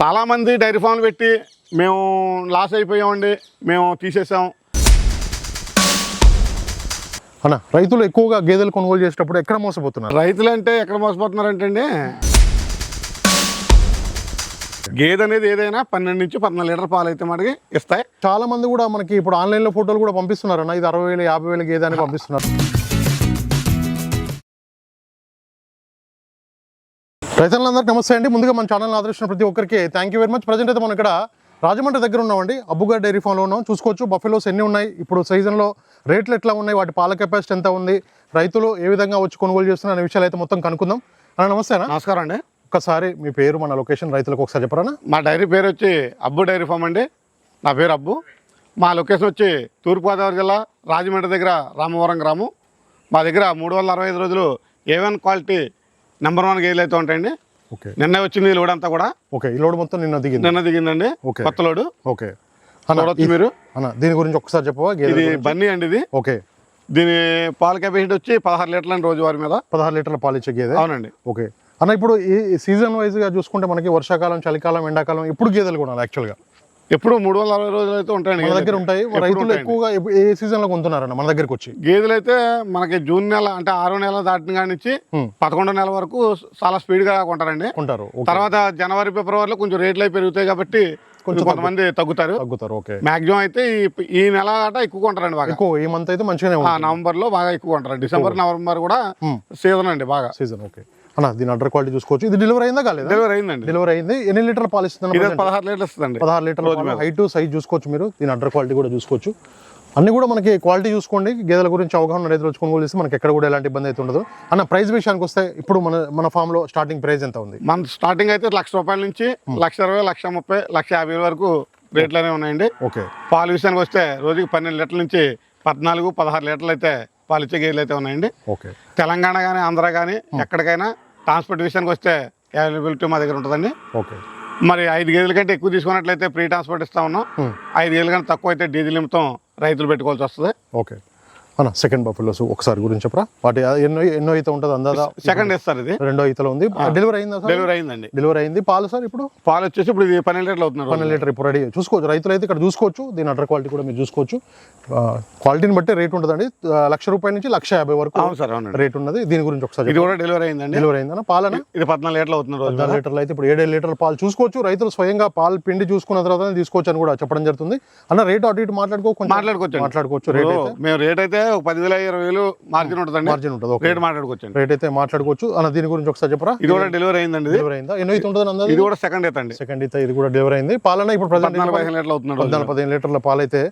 చాలామంది డైరీ ఫామ్లు పెట్టి మేము లాస్ అయిపోయామండి మేము తీసేసాం. అన్న రైతులు ఎక్కువగా గేదెలు కొనుగోలు చేసేటప్పుడు ఎక్కడ మోసపోతున్నారు? రైతులు అంటే ఎక్కడ మోసపోతున్నారంటే అండి గేదె అనేది ఏదైనా పన్నెండు నుంచి పద్నాలుగు లీటర్ పాలు అయితే మనకి ఇస్తాయి. చాలా మంది కూడా మనకి ఇప్పుడు ఆన్లైన్లో ఫోటోలు కూడా పంపిస్తున్నారు అన్న ఇది అరవై వేలు యాభై వేలు గేదె అని పంపిస్తున్నారు. రైతులందరికీ నమస్తే అండి. ముందుగా మన ఛానల్ ఆదరించిన ప్రతి ఒక్కరికి thank you very much present అయితే మనం ఇక్కడ రాజమండ్రి దగ్గర ఉన్నామండి. అబ్బుగా డైరీ ఫామ్లో ఉన్నాం. చూసుకోవచ్చు బఫెలోస్ ఎన్ని ఉన్నాయి? ఇప్పుడు సీజన్లో రేట్లు ఎట్లా ఉన్నాయి? వాటి పాల కెపాసిటీ ఎంత ఉంది? రైతులు ఏ విధంగా వచ్చి కొనుగోలు చేస్తున్నారు అనే విషయాలు అయితే మొత్తం కనుక్కుందాం. అన్న నమస్తే అన్న. నమస్కారం అండి. ఒక్కసారి మీ పేరు మన లొకేషన్ రైతులకు ఒకసారి చెప్పరా మా డైరీ పేరు వచ్చి అబ్బు డైరీ ఫామ్ అండి. నా పేరు అబ్బు. మా లొకేషన్ వచ్చి తూర్పుగోదావరి జిల్లా రాజమండ్రి దగ్గర రామవరం గ్రామం. మా దగ్గర మూడు వందల అరవై ఐదు రోజులు ఏవన్ క్వాలిటీ నెంబర్ వన్ గేదెలు అయితే ఉంటాయండి. ఓకే. నిన్న వచ్చింది ఈ లోడ్ అంతా కూడా. ఓకే ఈ లోడ్ మొత్తం నిన్న దిగింది. నిన్న దిగిందండి. ఓకే. కొత్త లోడు. ఓకే. చూడొచ్చు మీరు. అన్న దీని గురించి ఒకసారి చెప్పవా? ఇది? బన్నీ అండి ఇది. ఓకే. దీని పాల కెపాసిటీ వచ్చి పదహారు లీటర్ల రోజువారి మీద. పదహారు లీటర్ల పాలు ఇచ్చే గేదె. అవునండి. ఓకే. అన్న ఇప్పుడు ఈ సీజన్ వైజ్గా చూసుకుంటే మనకి వర్షాకాలం చలికాలం ఎండాకాలం ఎప్పుడు గేదెలు కొనాలి యాక్చువల్గా. ఎప్పుడు మూడు వందల అరవై రోజులు అయితే ఉంటాయండి మన దగ్గర. ఉంటాయి. రైతులు. ఎక్కువగా ఏ సీజన్లో కొంటున్నారన్న మన దగ్గరకు వచ్చి? గేదెలు అయితే మనకి జూన్ నెల అంటే ఆరో నెల దాటిన కాడి నుంచి Hmm. పదకొండో నెల వరకు చాలా స్పీడ్గా కొంటారండి. కొంటారు. తర్వాత జనవరి ఫిబ్రవరిలో కొంచెం రేట్లు అయి పెరుగుతాయి కాబట్టి కొంచెం కొంతమంది తగ్గుతారు. తగ్గుతారు. ఓకే. మాక్సిమం అయితే ఈ- నెల ఆట ఎక్కువ కొంటారండి బాగా. ఎక్కువ ఈ మంత్ అయితే మంచిగానే ఉంటుంది. నవంబర్లో బాగా ఎక్కువ కొంటారు. డిసెంబర్ నవంబర్ కూడా. సీజన్ అండి బాగా. Season okay. అన్న దీని అడ్డర్ క్వాలిటీ చూసుకోవచ్చు. ఇది డెలివరీ అయిందా కాలేదా? డెలివరీ అయిందండి. డెలివరీ అయింది. ఎన్ని లీటర్ల పాలు ఇస్తుంది పదహారు లీటర్లు ఇస్తుందండి పదహారు లీటర్ల హైట్ సైజ్ చూసుకోవచ్చు మీరు. దీని అడ్డర్ క్వాలిటీ కూడా చూసుకోవచ్చు. అన్ని కూడా మనకి క్వాలిటీ చూసుకోండి. గేదెల గురించి అవగాహన రైతులు వచ్చి కొనుగోలు చేస్తే మనకి ఎక్కడ కూడా ఎలాంటి ఇబ్బంది అయితే ఉండదు. అన్న ప్రైస్ విషయానికి వస్తే ఇప్పుడు మన మన ఫామ్లో స్టార్టింగ్ ప్రైస్ ఎంత ఉంది? మన స్టార్టింగ్ అయితే లక్ష రూపాయల నుంచి లక్ష ఇరవై లక్ష ముప్పై లక్ష యాభై వరకు రేట్లోనే ఉన్నాయండి. ఓకే. పాలు విషయానికి వస్తే రోజుకి పన్నెండు లీటర్ల నుంచి పద్నాలుగు పదహారు లీటర్లు అయితే పాలు ఇచ్చే గేదెలు అయితే ఉన్నాయండి. ఓకే. తెలంగాణ కానీ ఆంధ్ర కానీ ఎక్కడికైనా ట్రాన్స్పోర్ట్ విషయానికి వస్తే అవైలబిలిటీ మా దగ్గర ఉంటుందండి. ఓకే. మరి ఐదు గేదెల కంటే ఎక్కువ తీసుకున్నట్లయితే ఫ్రీ ట్రాన్స్పోర్ట్ ఇస్తా ఉన్నాం. ఐదు గేదెల కంటే తక్కువ అయితే డీజిల్ నిమిత్తం రైతులు పెట్టుకోవాల్సి వస్తుంది. ఓకే. అన్న సెకండ్ బఫెలోస్ ఒకసారి గురించి చెప్పరా? వాటి ఎన్నో ఎన్నో అయితే ఉంటుంది అందాదా సెకండ్ ఇస్తారు ఇది. రెండో ఈతలో ఉంది. డెలివరీ అయిందా డెలివరీ అయిందండి. డెలివరీ అయింది. పాలు సార్ ఇప్పుడు? పాలు వచ్చేసి ఇప్పుడు ఇది పన్నెండు లీటర్లు అవుతున్నారు. పన్నెండు లీటర్ ఇప్పుడు రెడీ చూసుకోవచ్చు. రైతులు అయితే ఇక్కడ చూసుకోవచ్చు. దీని అడ్డర్ క్వాలిటీ కూడా మీరు చూసుకోవచ్చు. క్వాలిటీని బట్టి రేట్ ఉంటుందండి. లక్ష రూపాయల నుంచి లక్ష యాభై వరకు అవును సార్ అవునండి. రేట్ ఉన్నది. దీని గురించి ఒకసారి ఇది కూడా డెలివరీ అయిందండి. డెలివరీ అయిందన్న పాలన? ఇది పద్నాలుగు లీటర్లు అవుతున్నారు పద్నాలుగు లీటర్లు అయితే ఇప్పుడు ఏడేడు లీటర్ల పాలు చూసుకోవచ్చు. రైతులు స్వయంగా పాలు పిండి చూసుకున్న తర్వాత తీసుకోవచ్చు అని కూడా చెప్పడం జరుగుతుంది. అన్న రేట్ అటు ఇటు మాట్లాడుకో మాట్లాడుకోవచ్చు. మాట్లాడుకోవచ్చు రేట్ మేము రేట్ అయితే ఒక పదివేల ఇరవై వేలు మార్జిన్ ఉంటుందండి. మార్జిన్ ఉంటుంది రేట్ మాట్లాడుకోవచ్చండి. రేట్ అయితే మాట్లాడుకోవచ్చు. అన్న దీని గురించి ఒకసారి చెప్పరా? ఇది కూడా డెలివరీ అయిందండి డెలివరీ అయిందా? ఎన్నో అయితే ఉంటుంది ఇది కూడా సెకండ్ అయితే అండి. సెకండ్ అయితే ఇది కూడా డెలివరీ అయింది. పాలన ఇప్పుడు పద్నాలుగు పదిహేను లీటర్లు అవుతున్నారు రోజు. పద్నాలుగు పదిహేను లీటర్ల పాలు అయితే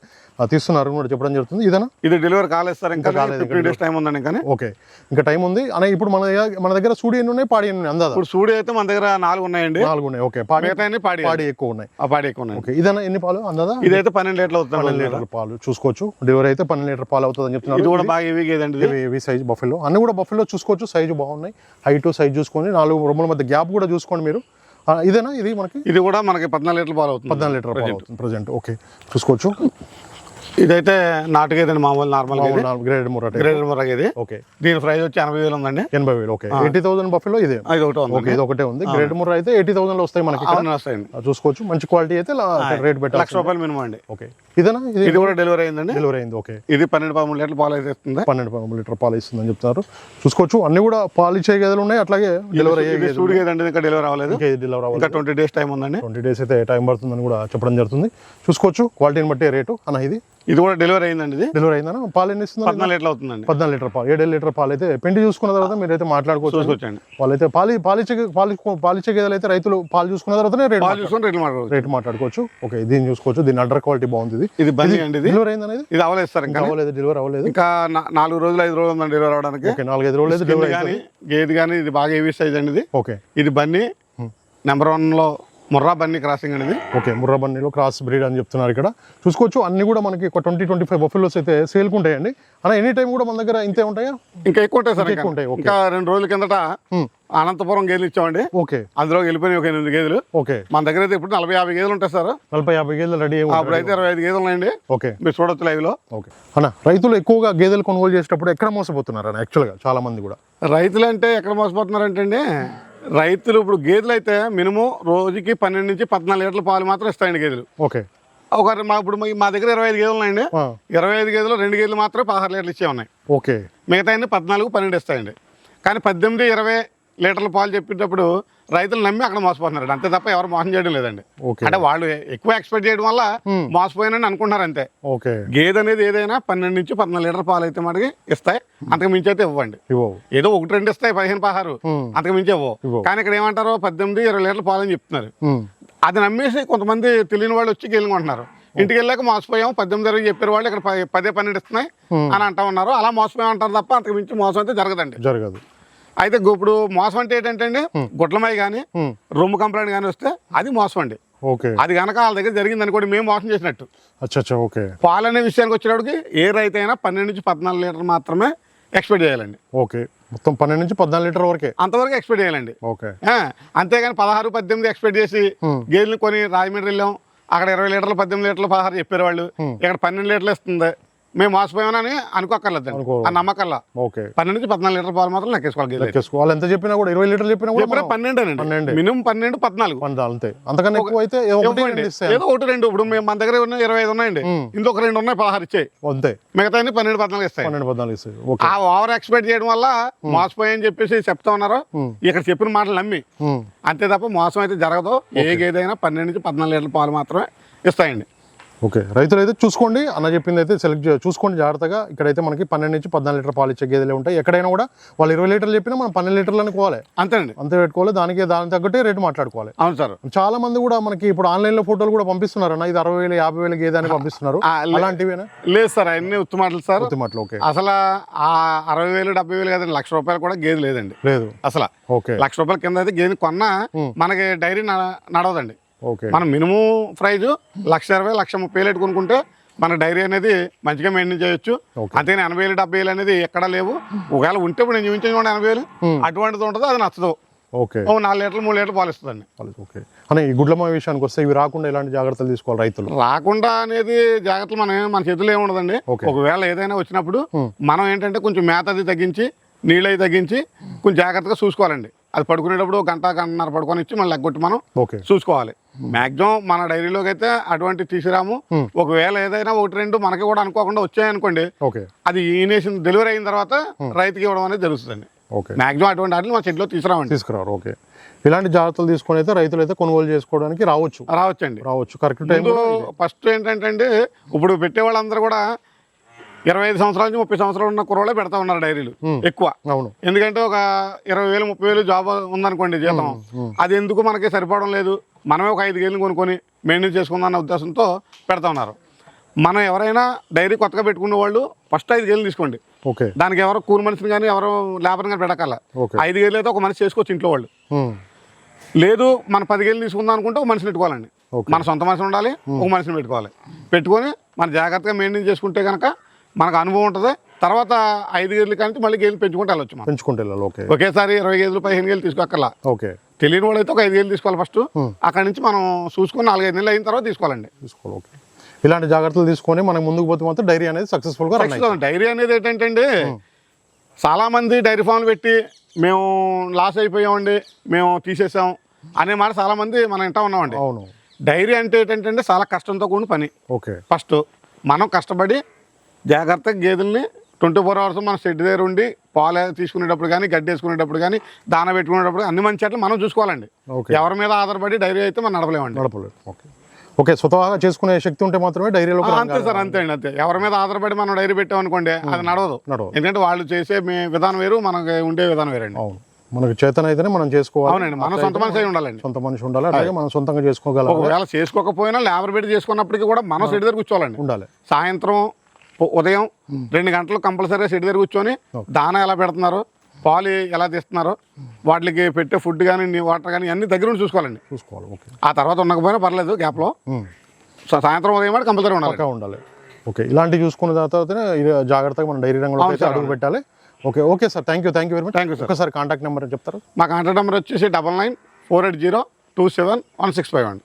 తీస్తున్నారు అని కూడా చెప్పడం జరుగుతుంది. ఇదేనా? ఇది డెలివరీ కాలేదు సార్ ఇంకా కాలేదు, డేస్ టైం ఉందండి ఇంకా. ఓకే ఇంకా టైం ఉంది. అన్న ఇప్పుడు మన మన దగ్గర సూడి ఎన్ని ఉన్నాయి? పాడి ఎన్ని ఉన్నాయి? అందాదా? ఇప్పుడు సూడి అయితే మన దగ్గర నాలుగు ఉన్నాయండి. నాలుగు ఉన్నాయి. ఓకే పాడి పాడి పాడి ఎక్కువ ఉన్నాయి. ఆ పాడి ఎక్కువ ఉన్నాయి. ఓకే ఇదన్నా ఎన్ని పాలు? అందాదా? ఇదైతే పన్నెండు లీటర్లు అవుతుంది పన్నెండు లీటర్ల పాలు. చూసుకోవచ్చు. డెలివరీ అయితే పన్నెండు లీటర్ పాలు అవుతుంది అని చెప్తున్నారు. ఇది కూడా బాగా గేదండి ఇది? ఇవి ఇవి సైజ్ బఫెలో అన్ని కూడా బఫెలో చూసుకోవచ్చు సైజు బాగున్నాయి. హైట్ సైజ్ చూసుకోండి. నాలుగు రొమ్మల మధ్య గ్యాప్ కూడా చూసుకోండి మీరు. ఇదేనా? ఇది మనకి? ఇది కూడా మనకి పద్నాలుగు లీటర్లు పాలు అవుతుంది. పద్నాలుగు లీటర్ పాలు అవుతుంది. ప్రజెంట్ ఓకే చూసుకోవచ్చు. ఇదైతే నాటు గేదండి మామూలు నార్మల్ గ్రేడ్ మురట ముర్రా గేది. ఓకే. దీని ప్రైస్ వచ్చి ఎనభై వేలు ఉందండి. ఎనభై వేలు ఓకే. ఎయిటీ థౌసండ్ బఫెలో ఇదే. ఇది ఒకటి ఉంది ఓకే ఇది ఒకటే ఉంది. గ్రేడ్ ముర్ర అయితే ఎయిటీ థౌసండ్లో వస్తాయి మనకి వస్తాయండి. చూసుకోవచ్చు. మంచి క్వాలిటీ అయితే రేట్ పెట్టాలి లక్ష రూపాయలు మినిమం అండి. ఓకే. ఇదేనా? ఇది ఇది కూడా డెలివరీ అయిందండి. డెలివరీ అయింది ఓకే. ఇది పన్నెండు పదమూడు లీటర్లు పాలు అయితే ఇస్తుంది? పన్నెండు పదమూడు లీటర్ పాలు ఇస్తుందని చెప్తున్నారు. చూసుకోవచ్చు. అన్ని కూడా పాలు ఇచ్చే గేదెలు ఉన్నాయి. అట్లాగే డెలివరీ అయ్యే ఇది సూడి గేదండి ఇంకా డెలివరీ అవ్వలేదు ఇంకా డెలివరీ అవ్వాలి ఇంకా ట్వంటీ డేస్ టైం ఉందండి. ట్వంటీ డేస్ అయితే టైం పడుతుందని కూడా చెప్పడం జరుగుతుంది. చూసుకోవచ్చు. క్వాలిటీని బట్టి రేటు అన్న ఇది ఇది కూడా డెలివరీ అయిందండి ఇది? డెలివరీ అయిందన్న పాలు ఎన్ని ఇస్తుంది పద్నాలుగు లీటర్లు అవుతుందండి. పద్నాలుగు లీటర్ పాలు. ఏడు లీటర్ పాలు అయితే పిండి చూసుకున్న తర్వాత మీరైతే మాట్లాడుకోవచ్చు. చూసుకొచ్చండి వాళ్ళైతే పాలి పాలిచ్చే పాలి పాలిచ్చే గేదెలు అయితే రైతులు పాలు చూసుకున్న తర్వాతనే రేట్ పాలు చూసుకొని రేట్లు మాట్లాడుకోవచ్చు. రేట్ మాట్లాడుకోవచ్చు. ఓకే దీన్ని చూసుకోవచ్చు. దీని అడ్డర్ క్వాలిటీ బాగుంది ఇది. ఇది బండి అండి ఇది. డెలివరీ అయింది అనేది? ఇది అవ్వలేదు సార్ ఇంకా. అవ్వలేదు డెలివరీ అవ్వలేదు. ఇంకా నాలుగు రోజులు ఐదు రోజులు ఉందండి డెలివరీ అవడానికి ఓకే నాలుగైదు రోజులు అయితే డెలివరీ కానీ గేది కానీ ఇది బాగా హెవీ సైజ్ అండి ఇది. ఓకే. ఇది బన్నీ నెంబర్ వన్లో ముర్రా బన్నీ క్రాసింగ్ అండి ఇది ఓకే ముర్రా బండిలో క్రాస్ బ్రీడ్ అని చెప్తున్నారు ఇక్కడ. చూసుకోవచ్చు అన్ని కూడా మనకి ఒక ట్వంటీ ట్వంటీ ఫైవ్ బఫెలోస్ అయితే సేల్కి ఉంటాయండి. అన్న ఎనీ టైం కూడా మన దగ్గర ఇంతే ఉంటాయా? ఇంకా ఎక్కువ ఉంటాయి సార్ ఎక్కువ ఉంటాయి. ఇంకా రెండు రోజుల కిందట. అనంతపురం గేదెలు ఇచ్చామండి. ఓకే. అందులో వెళ్ళిపోయినాయి ఒక ఎనిమిది గేదెలు. ఓకే. మన దగ్గర అయితే ఇప్పుడు నలభై యాభై గేదెలు ఉంటాయి సార్. నలభై యాభై గేదెలు రెడీ అప్పుడు అయితే ఇరవై ఐదు గేదెలు ఉన్నాయండి. ఓకే. మీరు చూడొచ్చు లైవ్లో. ఓకే. అన్న రైతులు ఎక్కువగా గేదెలు కొనుగోలు చేసేటప్పుడు ఎక్కడ మోసపోతున్నారు అన్న? యాక్చువల్గా చాలా మంది కూడా. రైతులు అంటే ఎక్కడ మోసపోతున్నారంటే అండి రైతులు ఇప్పుడు గేదెలు అయితే మినిమం రోజుకి పన్నెండు నుంచి పద్నాలుగు లీటర్ల పాలు మాత్రం ఇస్తాయండి గేదెలు. ఓకే. ఒక మా ఇప్పుడు మా- దగ్గర ఇరవై ఐదు గేదెలు ఉన్నాయండి. ఇరవై ఐదు గేదెలు రెండు గేదెలు మాత్రమే పదహారు లీటర్లు ఇచ్చే ఉన్నాయి. ఓకే. మిగతా పద్నాలుగు పన్నెండు ఇస్తాయండి. కానీ పద్దెనిమిది ఇరవై లీటర్ల పాలు చెప్పేటప్పుడు రైతులు నమ్మి అక్కడ మోసపోతున్నారు అంతే తప్ప ఎవరు మోసం చేయడం లేదండి. ఓకే. అంటే వాళ్ళు ఎక్కువ ఎక్స్పెక్ట్ చేయడం వల్ల. మోసపోయానని అనుకుంటున్నారు అంతే. ఓకే. గేదె అనేది ఏదైనా పన్నెండు నుంచి పద్నాలుగు లీటర్ పాలు అయితే మనకి ఇస్తాయి. అంతకు మించి అయితే ఇవ్వండి. ఏదో ఒకటి రెండు ఇస్తాయి పదిహేను పదహారు. Hmm. అంతకు మించి ఇవ్వవు. కానీ ఇక్కడ ఏమంటారు పద్దెనిమిది ఇరవై లీటర్ల పాలు అని చెప్తున్నారు. అది నమ్మేసి కొంతమంది తెలియని వాళ్ళు వచ్చి గెలుకుంటున్నారు ఇంటికి వెళ్ళాక మోసపోయాం పద్దెనిమిది ఇరవై చెప్పారు వాళ్ళు ఇక్కడ పది- పదే పన్నెండు ఇస్తున్నాయి అని అంటా ఉన్నారు. అలా మోసపోయాం అంటారు తప్ప అంతకు మించి మోసం అయితే జరగదండి. జరగదు. అయితే ఇప్పుడు మోసం అంటే ఏంటంటే అండి గుడ్లమై కానీ రొమ్ము కంప్లైంట్ కానీ వస్తే అది మోసం అండి. ఓకే. అది కనుక వాళ్ళ దగ్గర జరిగింది అనుకోండి మేము మోసం చేసినట్టు. ఓకే. పాలు అనే విషయానికి వచ్చేటప్పటికి ఏ రైతు అయినా పన్నెండు నుంచి పద్నాలుగు లీటర్ మాత్రమే ఎక్స్పెక్ట్ చేయాలండి. ఓకే. మొత్తం పన్నెండు నుంచి పద్నాలుగు లీటర్ వరకే? అంతవరకు ఎక్స్పెక్ట్ చేయాలండి. ఓకే. అంతేగాని పదహారు పద్దెనిమిది ఎక్స్పెక్ట్ చేసి గేదెలు కొని రాజమండ్రి వెళ్ళాం. అక్కడ ఇరవై లీటర్లు పద్దెనిమిది లీటర్లు పదహారు చెప్పారు వాళ్ళు. ఇక్కడ పన్నెండు లీటర్లు ఇస్తుంది. మేము మోసపోయామని అనుకోక్కర్లేదండి. అనుకో. ఆ నమ్మకల్లా. ఓకే. పన్నెండు నుంచి పద్నాలుగు లీటర్ల పాలు మాత్రం లెక్కేసుకోవాలి గేదెలు లెక్కేసుకో వాళ్ళు ఎంత చెప్పినా కూడా ఇరవై లీటర్లు చెప్పినా కూడా మనం- పన్నెండేనండి. పన్నెండే. మినిమం పన్నెండు పద్నాలుగు. అంతే. అంతకన్నా ఎక్కువ అయితే ఏదో ఒకటి రెండు ఇప్పుడు మేము మన దగ్గర ఉన్న ఇరవై ఐదు ఉన్నాయండి. ఇంకొక రెండు ఉన్నాయి పదహారు ఇచ్చాయి. అంతే. మిగతా పన్నెండు పద్నాలుగు ఇస్తాయి. పన్నెండు పద్నాలుగు ఇస్తాయి. ఆ ఓవర్ ఎక్స్పెక్ట్ చేయడం వల్ల మోసపోయని చెప్పేసి చెప్తా ఉన్నారు. ఇక్కడ చెప్పిన మాటలు నమ్మి. అంతే తప్ప మోసం అయితే జరగదు. ఏ గేదైనా పన్నెండు నుంచి పద్నాలుగు లీటర్ల పాలు మాత్రమే ఇస్తాయండి. ఓకే. రైతులు అయితే చూసుకోండి. అన్న చెప్పింది అయితే సెలెక్ట్ చూసుకోండి జాగ్రత్తగా. ఇక్కడైతే మనకి పన్నెండు నుంచి పద్నాలుగు లీటర్ పాలు ఇచ్చే గేదెలు ఉంటాయి. ఎక్కడైనా కూడా వాళ్ళు ఇరవై లీటర్లు చెప్పినా మనం పన్నెండు లీటర్లు అనుకోవాలి అంతేనండి. అంతే పెట్టుకోవాలి. దానికి దానికి తగ్గట్టే రేటు మాట్లాడుకోవాలి. అవును సార్. చాలా మంది కూడా మనకి ఇప్పుడు ఆన్లైన్లో ఫోటోలు కూడా పంపిస్తున్నారు అన్న. ఇది అరవై వేలు యాభై వేలు గేదె అని పంపిస్తున్నారు. అలాంటివేనా? లేదు సార్. అన్ని ఉత్తమాటలు సార్. కొద్ది మాటలు ఓకే. అసలు ఆ అరవై వేలు డెబ్బై వేలు కదండి లక్ష రూపాయలు కూడా గేదె లేదండి. లేదు. అసలు ఓకే. లక్ష రూపాయల కింద అయితే గేదె కొన్నా మనకి డైరీ నడవదండి. మనం మినిమం ప్రైజ్ లక్ష ఇరవై లక్ష ముప్పై వేలు కొనుక్కుంటే మన డైరీ అనేది మంచిగా మెయింటైన్ చేయొచ్చు. అంతేనే ఎనభై వేలు డెబ్బై వేలు అనేది ఎక్కడా లేవు. ఒకవేళ ఉంటే ఇప్పుడు నేను చూపించిన ఎనభై వేలు. అటువంటిది ఉంటుంది అది నచ్చదు. ఓకే. నాలుగు లీటర్లు మూడు లీటర్లు పాలు ఇస్తుందండి ఓకే. అని ఈ గుడ్లమ్మ విషయానికి వస్తే ఇవి రాకుండా ఎలాంటి జాగ్రత్తలు తీసుకోవాలి రైతులు? రాకుండా అనేది జాగ్రత్తలు మనం మన చేతుల్లో ఏముండదండి. ఒకవేళ ఏదైనా వచ్చినప్పుడు మనం ఏంటంటే కొంచెం మేత అది తగ్గించి నీళ్ళు అవి తగ్గించి కొంచెం జాగ్రత్తగా చూసుకోవాలండి. అది పడుకునేటప్పుడు గంట గంటన్నర పడుకొని ఇచ్చి మళ్ళీ ఎగ్గొట్టి మనం ఓకే. చూసుకోవాలి. మాక్సిమం మన డైరీలోకి అయితే అటువంటి తీసుకురాము ఒకవేళ ఏదైనా ఒకటి రెండు మనకి కూడా అనుకోకుండా వచ్చాయనుకోండి ఓకే. అది ఈనేషన్ డెలివరీ అయిన తర్వాత రైతుకి ఇవ్వడం అనేది జరుగుతుందండి. ఓకే. మాక్సిమం అటువంటి వాటిని మన చెట్లో తీసుకురామండి తీసుకురారు ఓకే. ఇలాంటి జాగ్రత్తలు తీసుకొని అయితే రైతులు అయితే కొనుగోలు చేసుకోవడానికి రావచ్చు. రావచ్చండి. రావచ్చు కరెక్ట్ టైం ఫస్ట్ ఏంటంటే అండి ఇప్పుడు పెట్టే వాళ్ళందరూ కూడా ఇరవై ఐదు సంవత్సరాల నుంచి ముప్పై సంవత్సరాలు ఉన్న కుర్రోళ్ళే పెడతా ఉన్నారు డైరీలు ఎక్కువ. అవును. ఎందుకంటే ఒక ఇరవై వేలు ముప్పై వేలు జాబ్ ఉందనుకోండి జీతం. అది ఎందుకు మనకి సరిపోవడం లేదు? మనమే ఒక ఐదు వేలు కొనుక్కొని మెయింటైన్ చేసుకుందాం అన్న ఉద్దేశంతో పెడతా ఉన్నారు. మనం ఎవరైనా డైరీ కొత్తగా పెట్టుకునే వాళ్ళు ఫస్ట్ ఐదు వేలు తీసుకోండి. ఓకే. దానికి ఎవరో కూలి మనిషిని కానీ ఎవరో లేబర్ని కానీ పెట్టకల ఓకే. ఐదు వేలు అయితే ఒక మనిషి చేసుకోవచ్చు ఇంట్లో వాళ్ళు. లేదు మన పదివేలు తీసుకుందాం అనుకుంటే ఒక మనిషిని పెట్టుకోవాలండి. మన సొంత మనిషి ఉండాలి ఒక మనిషిని పెట్టుకోవాలి. పెట్టుకొని మన జాగ్రత్తగా మెయింటైన్ చేసుకుంటే కనుక మనకు అనుభవం ఉంటుంది. తర్వాత ఐదు గేదెలు కానీ మళ్ళీ గేదెలు పెంచుకుంటూ వెళ్ళొచ్చు మనం. పెంచుకుంటే వెళ్ళాలి ఓకే. ఒకేసారి ఇరవై గేదెలు పదిహేను గేదెలు తీసుకోక్కర్లా. ఓకే. తెలియని వాళ్ళు అయితే ఒక ఐదు గేదెలు తీసుకోవాలి ఫస్ట్. అక్కడి నుంచి మనం చూసుకొని నాలుగైదు నెలలు అయిన తర్వాత తీసుకోవాలండి. తీసుకోవాలి ఓకే. ఇలాంటి జాగ్రత్తలు తీసుకొని మనం ముందుకు పోతే మాత్రం డైరీ అనేది సక్సెస్ఫుల్గా డైరీ అనేది ఏంటంటే అండి చాలా మంది డైరీ ఫామ్లు పెట్టి మేము లాస్ అయిపోయామండి మేము తీసేసాం అనే మాట చాలా మంది మనం వింటా ఉన్నామండి. అవును. డైరీ అంటే ఏంటంటే చాలా కష్టంతో కూడిన పని. ఓకే. ఫస్ట్ మనం కష్టపడి జాగ్రత్తగా గేదెల్ని ట్వంటీ ఫోర్ అవర్స్ మన షెడ్ దగ్గర ఉండి పాలు తీసుకునేటప్పుడు కానీ గడ్డి వేసుకునేటప్పుడు కానీ దాన పెట్టుకునేటప్పుడు అన్ని మంచి అట్లా మనం చూసుకోవాలండి. ఎవరి మీద ఆధారపడి డైరీ అయితే మనం నడపలేమండి. నడపలేదు ఓకే. ఓకే స్వతహాగా చేసుకునే శక్తి ఉంటే మాత్రమే డైరీలో అంతే సార్ అంతే అండి అంతే. ఎవరి మీద ఆధారపడి మనం డైరీ పెట్టామనుకోండి అది నడవదు. నడవదు. ఎందుకంటే వాళ్ళు చేసే మీ విధానం వేరు మనకి ఉండే విధానం వేరండి. అవును. మనకు చేతన అయితేనే మనం చేసుకోవాలి. అవునండి మనం సొంత మనిషి అయి ఉండాలండి. సొంత మనిషి ఉండాలి అలాగే మనం సొంతంగా చేసుకోగలం ఒకవేళ చేసుకోకపోయినా లేబర్ పెట్టి చేసుకున్నప్పటికీ కూడా మనం షెడ్ దగ్గర కూర్చోవాలండి. ఉండాలి. సాయంత్రం ఉదయం రెండు గంటలు కంపల్సరీగా షెడ్ దగ్గర కూర్చొని దానా ఎలా పెడుతున్నారు? పాలు ఎలా తీస్తున్నారు? వాటికి పెట్టే ఫుడ్ కానీ వాటర్ కానీ అన్ని దగ్గర ఉండి చూసుకోవాలండి. చూసుకోవాలి ఓకే. ఆ తర్వాత ఉండకపోయినా పర్లేదు గ్యాప్లో. సాయంత్రం ఉదయం కూడా కంపల్సరీ ఉండాలి. ఉండాలి. ఓకే. ఇలాంటివి చూసుకున్న తర్వాతనే ఇది జాగ్రత్తగా మనం డైరీ రంగంలో అడుగు పెట్టాలి. Okay okay sir. Thank you thank you very much thank you sir ఒకసారి కాంటాక్ట్ నెంబర్ చెప్తారా? మా కాంటాక్ట్ నెంబర్ వచ్చేసి double nine four eight zero two seven one six five అండి.